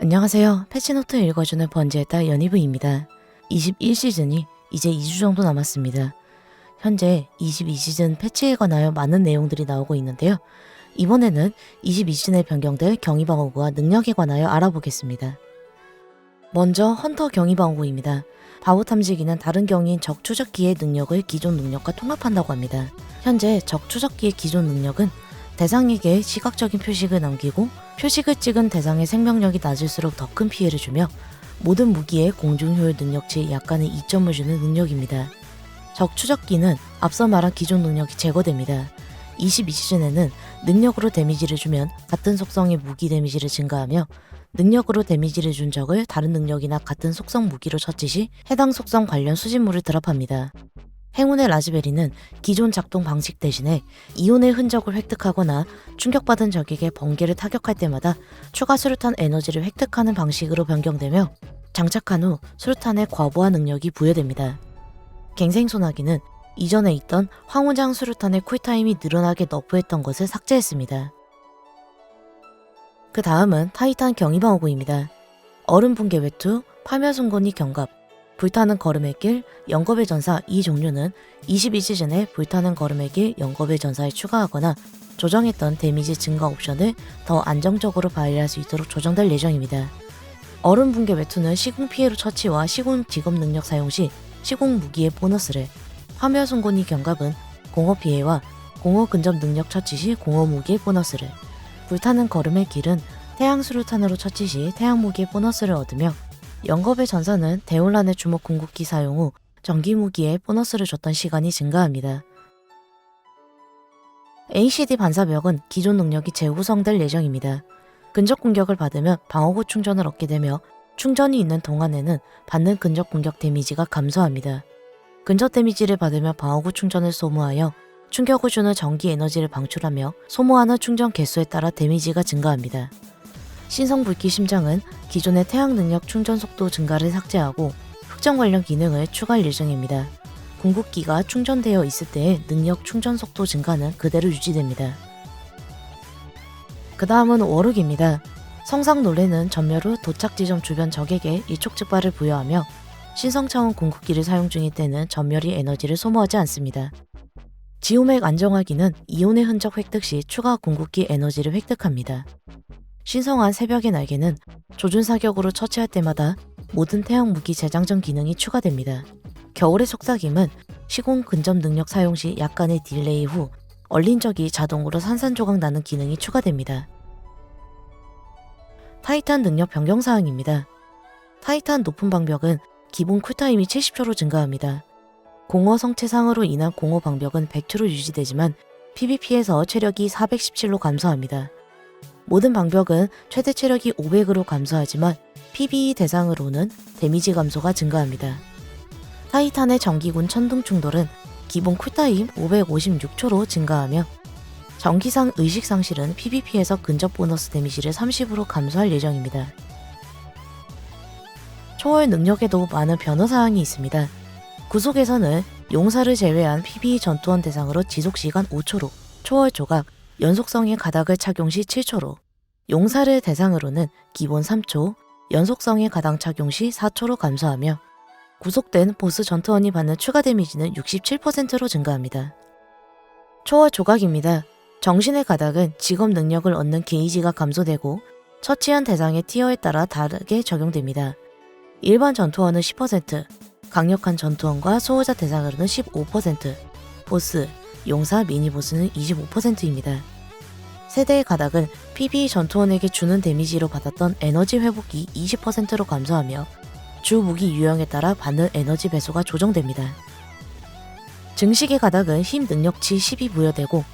안녕하세요. 패치노트 읽어주는 번지의 딸 연희부입니다. 21시즌이 이제 2주 정도 남았습니다. 현재 22시즌 패치에 관하여 많은 내용들이 나오고 있는데요. 이번에는 22시즌에 변경될 경위방어구와 능력에 관하여 알아보겠습니다. 먼저 헌터 경위방어구입니다. 바보 탐지기는 다른 경위인 적 추적기의 능력을 기존 능력과 통합한다고 합니다. 현재 적 추적기의 기존 능력은 대상에게 시각적인 표식을 남기고 표식을 찍은 대상의 생명력이 낮을수록 더 큰 피해를 주며 모든 무기에 공중효율 능력치에 약간의 이점을 주는 능력입니다. 적 추적기는 앞서 말한 기존 능력이 제거됩니다. 22시즌에는 능력으로 데미지를 주면 같은 속성의 무기 데미지를 증가하며 능력으로 데미지를 준 적을 다른 능력이나 같은 속성 무기로 처치 시 해당 속성 관련 수집물을 드랍합니다. 행운의 라즈베리는 기존 작동 방식 대신에 이온의 흔적을 획득하거나 충격받은 적에게 번개를 타격할 때마다 추가 수류탄 에너지를 획득하는 방식으로 변경되며 장착한 후 수류탄의 과부하 능력이 부여됩니다. 갱생 소나기는 이전에 있던 황호장 수류탄의 쿨타임이 늘어나게 너프했던 것을 삭제했습니다. 그 다음은 타이탄 경이방어구입니다. 얼음 붕괴 외투, 파멸순건이 경갑, 불타는 걸음의 길, 영겁의 전사 이 종류는 22시즌에 불타는 걸음의 길, 영겁의 전사에 추가하거나 조정했던 데미지 증가 옵션을 더 안정적으로 발휘할 수 있도록 조정될 예정입니다. 얼음 붕괴 외투는 시공 피해로 처치와 시공 직업 능력 사용 시 시공 무기의 보너스를, 화멸 송곳니 경갑은 공허 피해와 공허 근접 능력 처치 시 공허 무기의 보너스를, 불타는 걸음의 길은 태양 수류탄으로 처치 시 태양 무기의 보너스를 얻으며 영겁의 전사는 대혼란의 주먹 궁극기 사용 후 전기 무기에 보너스를 줬던 시간이 증가합니다. ACD 반사벽은 기존 능력이 재구성될 예정입니다. 근접 공격을 받으면 방어구 충전을 얻게 되며 충전이 있는 동안에는 받는 근접 공격 데미지가 감소합니다. 근접 데미지를 받으며 방어구 충전을 소모하여 충격을 주는 전기 에너지를 방출하며 소모하는 충전 개수에 따라 데미지가 증가합니다. 신성 불길 심장은 기존의 태양 능력 충전 속도 증가를 삭제하고 흑점 관련 기능을 추가할 예정입니다. 궁극기가 충전되어 있을 때의 능력 충전 속도 증가는 그대로 유지됩니다. 그 다음은 워룩입니다. 성상 놀래는 전멸 후 도착 지점 주변 적에게 일촉즉발을 부여하며 신성 차원 궁극기를 사용 중일 때는 전멸이 에너지를 소모하지 않습니다. 지오맥 안정화기는 이온의 흔적 획득 시 추가 궁극기 에너지를 획득합니다. 신성한 새벽의 날개는 조준 사격으로 처치할 때마다 모든 태양 무기 재장전 기능이 추가됩니다. 겨울의 속삭임은 시공 근접 능력 사용 시 약간의 딜레이 후 얼린 적이 자동으로 산산조각 나는 기능이 추가됩니다. 타이탄 능력 변경 사항입니다. 타이탄 높은 방벽은 기본 쿨타임이 70초로 증가합니다. 공허 성체상으로 인한 공허 방벽은 100초로 유지되지만 PVP에서 체력이 417로 감소합니다. 모든 방벽은 최대 체력이 500으로 감소하지만 PVE 대상으로는 데미지 감소가 증가합니다. 타이탄의 전기군 천둥 충돌은 기본 쿨타임 556초로 증가하며 전기상 의식 상실은 PVP에서 근접 보너스 데미지를 30으로 감소할 예정입니다. 초월 능력에도 많은 변화 사항이 있습니다. 구속에서는 용사를 제외한 PVE 전투원 대상으로 지속시간 5초로, 초월 조각, 연속성의 가닥을 착용 시 7초로, 용사를 대상으로는 기본 3초, 연속성의 가당 착용 시 4초로 감소하며 구속된 보스 전투원이 받는 추가 데미지는 67%로 증가합니다. 초월 조각입니다. 정신의 가닥은 직업 능력을 얻는 게이지가 감소되고 처치한 대상의 티어에 따라 다르게 적용됩니다. 일반 전투원은 10%, 강력한 전투원과 소호자 대상으로는 15%, 보스, 용사, 미니보스는 25%입니다. 세대의 가닥은 PB 전투원에게 주는 데미지로 받았던 에너지 회복이 20%로 감소하며 주 무기 유형에 따라 받는 에너지 배수가 조정됩니다. 증식의 가닥은 힘 능력치 10이 부여되고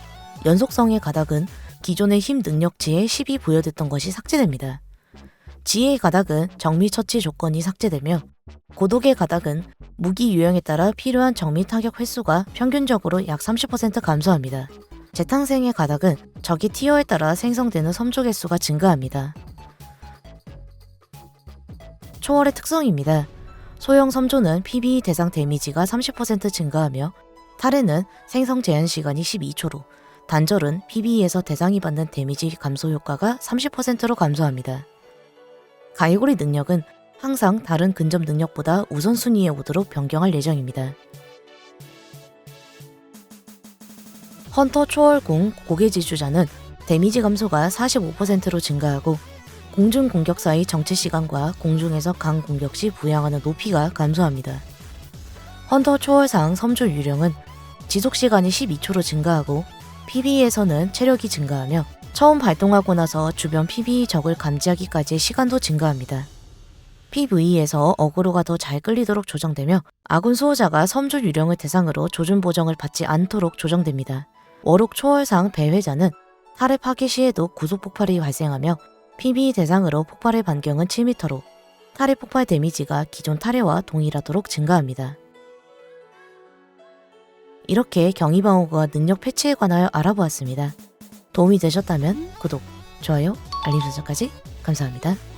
연속성의 가닥은 기존의 힘 능력치에 10이 부여됐던 것이 삭제됩니다. 지혜의 가닥은 정미 처치 조건이 삭제되며 고독의 가닥은 무기 유형에 따라 필요한 정미 타격 횟수가 평균적으로 약 30% 감소합니다. 재탄생의 가닥은 적의 티어에 따라 생성되는 섬조 개수가 증가합니다. 초월의 특성입니다. 소형 섬조는 PB 대상 데미지가 30% 증가하며 탈에는 생성 제한 시간이 12초로 단절은 PB에서 대상이 받는 데미지 감소 효과가 30%로 감소합니다. 가이고리 능력은 항상 다른 근접 능력보다 우선순위에 오도록 변경할 예정입니다. 헌터 초월공 고개지주자는 데미지 감소가 45%로 증가하고 공중 공격 사이 정체 시간과 공중에서 강 공격 시 부양하는 높이가 감소합니다. 헌터 초월상 섬주 유령은 지속 시간이 12초로 증가하고 PB에서는 체력이 증가하며 처음 발동하고 나서 주변 PB 적을 감지하기까지의 시간도 증가합니다. PV에서 어그로가 더 잘 끌리도록 조정되며 아군 수호자가 섬주 유령을 대상으로 조준 보정을 받지 않도록 조정됩니다. 월옥 초월상 배회자는 탈의 파괴 시에도 구속 폭발이 발생하며 PB 대상으로 폭발의 반경은 7m로 탈의 폭발 데미지가 기존 탈의와 동일하도록 증가합니다. 이렇게 경이방어구와 능력 패치에 관하여 알아보았습니다. 도움이 되셨다면 구독, 좋아요, 알림 설정까지 감사합니다.